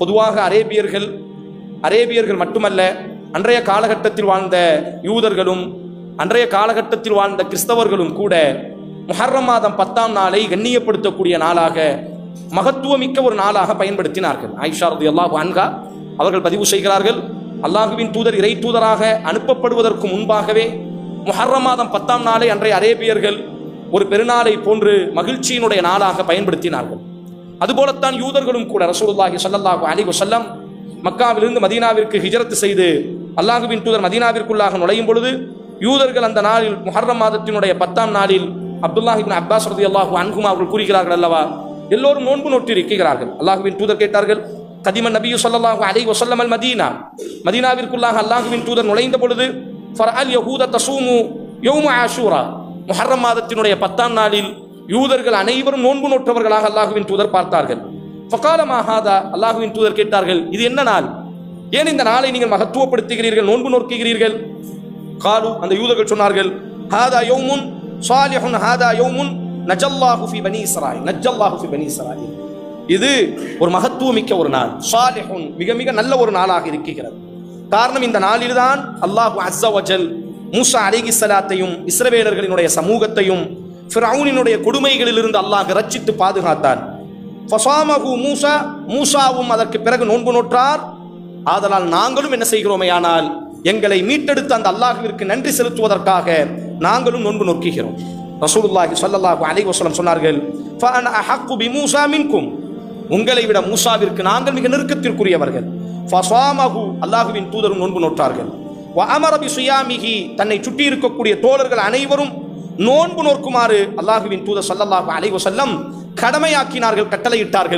பொதுவாக அரேபியர்கள் அரேபியர்கள் மட்டுமல்ல அன்றைய காலகட்டத்தில் வாழ்ந்த யூதர்களும் அன்றைய காலகட்டத்தில் வாழ்ந்த கிறிஸ்தவர்களும் கூட முஹர்ரம் மாதம் பத்தாம் நாளை கண்ணியப்படுத்தக்கூடிய நாளாக மகத்துவமிக்க ஒரு நாளாக பயன்படுத்தினார்கள். ஆயிஷா ரதி அல்லாஹ் அன்கா அவர்கள் பதிவு செய்கிறார்கள் அல்லாஹுவின் தூதர் இறை தூதராக அனுப்பப்படுவதற்கு முன்பாகவே முஹர்ரம் மாதம் பத்தாம் நாளை அன்றைய அரேபியர்கள் ஒரு பெருநாளை போன்று மகிழ்ச்சியினுடைய நாளாக பயன்படுத்தினார்கள். அதுபோலத்தான் யூதர்களும் கூட ரசூலுல்லாஹி சல்லாஹு அலி வசல்லம் மக்காவிலிருந்து மதீனாவிற்கு ஹிஜரத்து செய்து அல்லாஹுவின் தூதர் மதீனாவிற்குள்ளாக நுழையும் பொழுது யூதர்கள் அந்த நாளில் முஹர்ரம் மாதத்தினுடைய பத்தாம் நாளில் அப்துல்லாஹிபின் அப்பாஸ் ரதி அல்லாஹு அன்ஹுமா அவர்கள் கூறுகிறார்கள் அல்லவா? எல்லோரும் நோன்பு நோட்டி இருக்கிறார்கள். அல்லாஹுவின் தூதர் கேட்டார்கள் கதிமன் நபியு ஸல்லல்லாஹு அலைஹி வசல்லம் அல் மதீனா? மதீனாவிற்குள்ளாக அல்லாஹுவின் தூதர் நுழைந்த பொழுது ஃபர் அல் யஹூத தசூமு யௌம ஆஷூரா. முஹர்ரம் மாதத்தினுடைய பத்தாம் நாளில் யூதர்கள் அனைவரும் நோன்பு நோற்றவர்களாக அல்லாஹுவின் தூதர் பார்த்தார்கள். ஃபகாலமாகாதா அல்லாஹுவின் தூதர் கேட்டார்கள் இது என்ன நாள்? ஏன் இந்த நாளை நீங்கள் மகத்துவப்படுத்துகிறீர்கள் நோன்பு நோக்குகிறீர்கள் காலு அந்த யூதர்கள் சொன்னார்கள் ஹாதா யௌமுன் சாலிஹுன் ஹாதா யௌமுன் நஜல்லாஹு ஃபி பனி இஸ்ராயில் நஜல்லாஹு ஃபி பனி இஸ்ராயில் இது ஒரு மகத்துவமிக்க ஒரு நாள் சாலிஹுன் மிக மிக நல்ல ஒரு நாளாக இருக்கிறது. காரணம் இந்த நாளில்தான் அல்லாஹு அஸ்ஸ மூசா அலிகி சலாத்தையும் இஸ்ரவேலர்களினுடைய சமூகத்தையும் ஃபிரௌனினுடைய கொடுமைகளிலிருந்து அல்லாஹ் ரச்சித்து பாதுகாத்தான். ஃபசாமஹு மூசா மூசாவும் அதற்கு பிறகு நோன்பு நோற்றார். ஆதலால் நாங்களும் என்ன செய்கிறோமே ஆனால் எங்களை மீட்டெடுத்த அந்த அல்லாஹுவிற்கு நன்றி செலுத்துவதற்காக நாங்களும் நோன்பு நோக்குகிறோம். ரசூலுல்லாஹி சல்லல்லாஹு அலைஹி வஸல்லம் சொன்னார்கள் ஃபஅன அஹக்கு பிமூசா மின்கும். உங்களை விட மூசாவிற்கு நாங்கள் மிக நெருக்கத்திற்குரியவர்கள். ஃபசாமஹு அல்லாஹுவின் தூதரும் நோன்பு நோற்றார்கள். வ அமர பிசுயாமிஹி தன்னை சுற்றி இருக்கக்கூடிய தோழர்கள் அனைவரும் நோன்பு நோக்குமாறு அல்லாஹுவின் தூத ஸல்லல்லாஹு அலைவசல்லம் கடமையாக்கினார்கள் கட்டளையிட்டார்கள்.